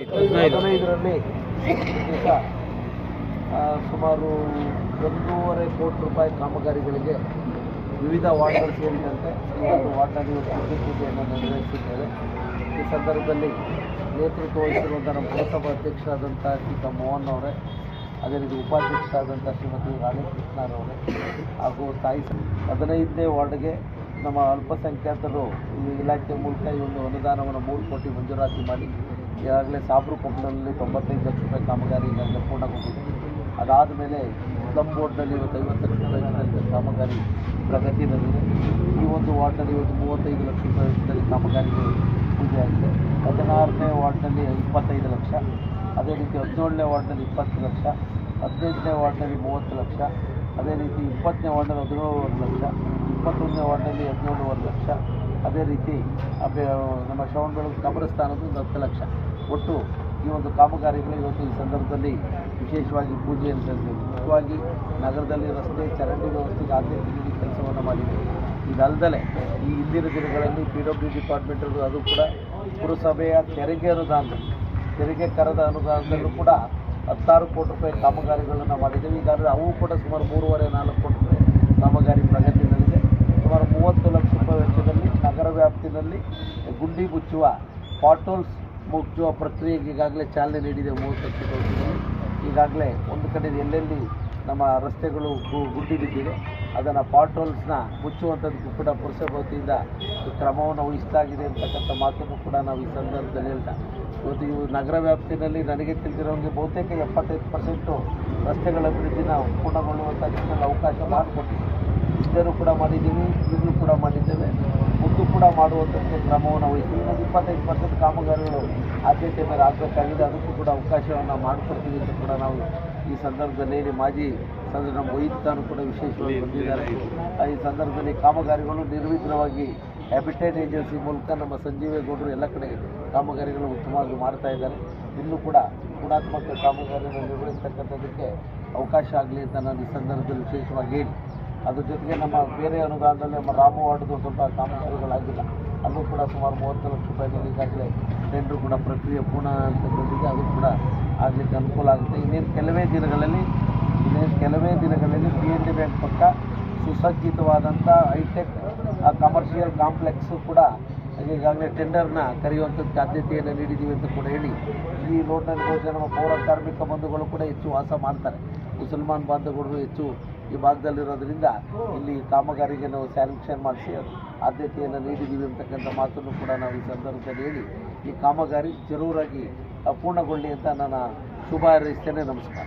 ಹದಿನೈದರಲ್ಲಿ ಸುಮಾರು ಒಂದೂವರೆ ಕೋಟಿ ರೂಪಾಯಿ ಕಾಮಗಾರಿಗಳಿಗೆ ವಿವಿಧ ವಾರ್ಡ್ಗಳು ಸೇರಿದಂತೆ ಒಂದು ವಾರ್ಡ್ನಲ್ಲಿ ಇವತ್ತು ಭೂಮಿ ಪೂಜೆಯನ್ನು ನೆರವೇರಿಸಿದ್ದೇವೆ ಈ ಸಂದರ್ಭದಲ್ಲಿ ನೇತೃತ್ವ ವಹಿಸಿರುವಂಥ ನಮ್ಮ ಪುರಸಭಾ ಅಧ್ಯಕ್ಷರಾದಂಥ ಶ್ರೀ ಮೋಹನ್ ಅವರೇ, ಅದೇ ರೀತಿ ಉಪಾಧ್ಯಕ್ಷರಾದಂಥ ಶ್ರೀಮತಿ ರಾಣಿ ಕೃಷ್ಣರವರೇ ಹಾಗೂ ತಾಯಿ ಹದಿನೈದನೇ ವಾರ್ಡ್ಗೆ ನಮ್ಮ ಅಲ್ಪಸಂಖ್ಯಾತರು ಈ ಇಲಾಖೆ ಮೂಲಕ ಈ ಒಂದು ಅನುದಾನವನ್ನು ಮೂರು ಕೋಟಿ ಮಂಜೂರಾತಿ ಮಾಡಿ ಈಗಾಗಲೇ ಸಾಬ್ರು ಕೊಪ್ಪಳದಲ್ಲಿ ತೊಂಬತ್ತೈದು ಲಕ್ಷ ರೂಪಾಯಿ ಕಾಮಗಾರಿ ಈಗಾಗಲೇ ಪೂರ್ಣಗೊಂಡಿದೆ. ಅದಾದ ಮೇಲೆ ಸ್ಲಮ್ ಬೋರ್ಡ್ನಲ್ಲಿ ಇವತ್ತು ಐವತ್ತು ಲಕ್ಷ ರೂಪಾಯಿ ಕಾಮಗಾರಿ ಪ್ರಗತಿಯಲ್ಲಿದೆ. ಈ ಒಂದು ವಾರ್ಡ್ನಲ್ಲಿ ಇವತ್ತು ಮೂವತ್ತೈದು ಲಕ್ಷ ರೂಪಾಯಿ ಕಾಮಗಾರಿಗೆ ಪೂಜೆ ಆಗಿದೆ. ಹದಿನಾರನೇ ವಾರ್ಡ್ನಲ್ಲಿ ಇಪ್ಪತ್ತೈದು ಲಕ್ಷ, ಅದೇ ರೀತಿ ಹದಿನೇಳನೇ ವಾರ್ಡ್ನಲ್ಲಿ ಇಪ್ಪತ್ತು ಲಕ್ಷ, ಹದಿನೆಂಟನೇ ವಾರ್ಡ್ನಲ್ಲಿ ಮೂವತ್ತು ಲಕ್ಷ, ಅದೇ ರೀತಿ ಇಪ್ಪತ್ತನೇ ವಾರ್ಡ್ನಲ್ಲಿ ಹದಿನೇಳುವರೆ ಲಕ್ಷ, ಇಪ್ಪತ್ತೊಂದನೇ ವಾರ್ಡ್ನಲ್ಲಿ ಹದಿನೇಳುವರೆ ಲಕ್ಷ ಅದೇ ರೀತಿ ನಮ್ಮ ನಮ್ಮ ಶ್ರವಣಬೆಳಗು ಕಬರಸ್ಥಾನದ ಒಂದು ಹತ್ತು ಲಕ್ಷ. ಒಟ್ಟು ಈ ಒಂದು ಕಾಮಗಾರಿಗಳು ಇವತ್ತು ಈ ಸಂದರ್ಭದಲ್ಲಿ ವಿಶೇಷವಾಗಿ ಪೂಜೆಯನ್ನು ಸಲ್ಲಿಸಿದೆ ಮುಖ್ಯವಾಗಿ ನಗರದಲ್ಲಿ ರಸ್ತೆ, ಚರಂಡಿ ವ್ಯವಸ್ಥೆಗೆ ಆದ್ಯತೆ ನೀಡಿ ಕೆಲಸವನ್ನು ಮಾಡಿದೆ. ಇದಲ್ಲದೆ ಈ ಹಿಂದಿನ ದಿನಗಳಲ್ಲಿ ಪಿ ಡಬ್ಲ್ಯೂ ಡಿಪಾರ್ಟ್ಮೆಂಟ್ ಅದು ಕೂಡ ಪುರಸಭೆಯ ತೆರಿಗೆ ಅನುದಾನ ತೆರಿಗೆ ಕರದ ಅನುದಾನದಲ್ಲೂ ಕೂಡ ಹತ್ತಾರು ಕೋಟಿ ರೂಪಾಯಿ ಕಾಮಗಾರಿಗಳನ್ನು ಮಾಡಿದ್ದೇವೆ. ಈಗಾಗಲೇ ಅವು ಕೂಡ ಸುಮಾರು ಮೂರುವರೆ ನಾಲ್ಕು ಕೋಟಿ ರೂಪಾಯಿ ಕಾಮಗಾರಿ ಪ್ರಗತಿಯಲ್ಲಿದೆ ಸುಮಾರು ಮೂವತ್ತು ಲಕ್ಷ ರೂಪಾಯಿ ವೆಚ್ಚದಲ್ಲಿ ನಗರ ವ್ಯಾಪ್ತಿನಲ್ಲಿ ಗುಂಡಿ ಮುಚ್ಚುವ ಪಾಟೋಲ್ಸ್ ಮುಚ್ಚುವ ಪ್ರಕ್ರಿಯೆಗೆ ಈಗಾಗಲೇ ಚಾಲನೆ ನೀಡಿದೆ ಮೂವತ್ತಕ್ಕೆ ವೆಚ್ಚದಲ್ಲಿ ಈಗಾಗಲೇ ಒಂದು ಕಡೆ ಎಲ್ಲೆಲ್ಲಿ ನಮ್ಮ ರಸ್ತೆಗಳು ಗುಂಡಿ ಬಿದ್ದಿದೆ, ಅದನ್ನು ಪಾಟೋಲ್ಸ್ನ ಮುಚ್ಚುವಂಥದ್ದು ಕೂಡ ಪುರಸಭೆ ವತಿಯಿಂದ ಕ್ರಮವನ್ನು ವಹಿಸಲಾಗಿದೆ ಅಂತಕ್ಕಂಥ ಮಾತನ್ನು ಕೂಡ ನಾವು ಈ ಸಂದರ್ಭದಲ್ಲಿ ಹೇಳ್ತಾ, ಇವತ್ತು ಇವು ನಗರ ವ್ಯಾಪ್ತಿಯಲ್ಲಿ ನನಗೆ ತಿಳಿದಿರೋಂಗೆ ಬಹುತೇಕ ಎಪ್ಪತ್ತೈದು ಪರ್ಸೆಂಟು ರಸ್ತೆಗಳ ಅಭಿವೃದ್ಧಿನ ಪೂರ್ಣಗೊಳ್ಳುವಂಥ ಅವಕಾಶ ಮಾಡಿಕೊಟ್ಟಿದ್ದೀವಿ. ಇದನ್ನು ಕೂಡ ಮಾಡಿದ್ದೀವಿ, ಇದನ್ನು ಕೂಡ ಮಾಡಿದ್ದೇವೆ. ಕೂಡ ಮಾಡುವಂಥದ್ದು ಕ್ರಮವನ್ನು ವಹಿಸ್ತೀವಿ. ಇನ್ನೊಂದು ಇಪ್ಪತ್ತೈದು ಪರ್ಸೆಂಟ್ ಕಾಮಗಾರಿಗಳು ಆದ್ಯತೆ ಮೇಲೆ ಆಗಬೇಕಾಗಿದೆ. ಅದಕ್ಕೂ ಕೂಡ ಅವಕಾಶವನ್ನು ಮಾಡಿಕೊಡ್ತೀವಿ ಅಂತ ಕೂಡ ನಾವು ಈ ಸಂದರ್ಭದಲ್ಲಿ ಮಾಜಿ ಸದಸ್ಯ ನಮ್ಮ ವೈದ್ಯರು ಕೂಡ ವಿಶೇಷವಾಗಿ ಬಂದಿದ್ದಾರೆ. ಈ ಸಂದರ್ಭದಲ್ಲಿ ಕಾಮಗಾರಿಗಳು ನಿರ್ವಿಘ್ನವಾಗಿ ಹ್ಯಾಬಿಟೇಟ್ ಏಜೆನ್ಸಿ ಮೂಲಕ ನಮ್ಮ ಸಂಜೀವೇಗೌಡರು ಎಲ್ಲ ಕಡೆ ಕಾಮಗಾರಿಗಳು ಉತ್ತಮವಾಗಿ ಮಾಡ್ತಾ ಇದ್ದಾರೆ. ಇನ್ನೂ ಕೂಡ ಗುಣಾತ್ಮಕ ಕಾಮಗಾರಿಯನ್ನು ನಿರ್ವಹಿಸ್ತಕ್ಕಂಥದ್ದಕ್ಕೆ ಅವಕಾಶ ಆಗಲಿ ಅಂತ ನಾನು ಈ ಸಂದರ್ಭದಲ್ಲಿ ವಿಶೇಷವಾಗಿ ಹೇಳಿ ಅದ್ರ ಜೊತೆಗೆ ನಮ್ಮ ಬೇರೆ ಅನುದಾನದಲ್ಲಿ ನಮ್ಮ ರಾಮ ವಾರ್ಡ್ದು ಸ್ವಲ್ಪ ಕಾಮಗಾರಿಗಳಾಗಿಲ್ಲ. ಅಲ್ಲೂ ಕೂಡ ಸುಮಾರು ಮೂವತ್ತು ಲಕ್ಷ ರೂಪಾಯಿ ಈಗಾಗಲೇ ಟೆಂಡ್ರು ಕೂಡ ಪ್ರಕ್ರಿಯೆ ಪೂರ್ಣ ಅಂತ ಬಂದಿದೆ ಅದು ಕೂಡ ಆಗಲಿಕ್ಕೆ ಅನುಕೂಲ ಆಗುತ್ತೆ. ಇನ್ನೇನು ಕೆಲವೇ ದಿನಗಳಲ್ಲಿ, ಇನ್ನೇನು ಕೆಲವೇ ದಿನಗಳಲ್ಲಿ ಪಿ ಎನ್ ಡಿ ಬ್ಯಾಂಕ್ ಪಕ್ಕ ಸುಸಜ್ಜಿತವಾದಂಥ ಹೈಟೆಕ್ ಕಮರ್ಷಿಯಲ್ ಕಾಂಪ್ಲೆಕ್ಸು ಕೂಡ ಈಗಾಗಲೇ ಟೆಂಡರ್ನ ಕರೆಯುವಂಥದ್ದು ಆದ್ಯತೆಯನ್ನು ನೀಡಿದ್ದೀವಿ ಅಂತ ಕೂಡ ಹೇಳಿ, ಈ ರೋಡ್ನಲ್ಲಿ ನಮ್ಮ ಪೌರ ಕಾರ್ಮಿಕ ಬಂಧುಗಳು ಕೂಡ ಹೆಚ್ಚು ವಾಸ ಮಾಡ್ತಾರೆ. ಮುಸಲ್ಮಾನ್ ಬಾಂಧವರು ಹೆಚ್ಚು ಈ ಭಾಗದಲ್ಲಿರೋದ್ರಿಂದ ಇಲ್ಲಿ ಕಾಮಗಾರಿಗೆ ನಾವು ಸ್ಯಾಂಕ್ಷನ್ ಮಾಡಿಸಿ ಆದ್ಯತೆಯನ್ನು ನೀಡಿದ್ದೀವಿ ಅಂತಕ್ಕಂಥ ಮಾತನ್ನು ಕೂಡ ನಾವು ಈ ಸಂದರ್ಭದಲ್ಲಿ ಹೇಳಿ, ಈ ಕಾಮಗಾರಿ ಜರೂರಾಗಿ ಪೂರ್ಣಗೊಳ್ಳಿ ಅಂತ ನಾನು ಶುಭ ಹಾರೈಸ್ತೇನೆ. ನಮಸ್ಕಾರ.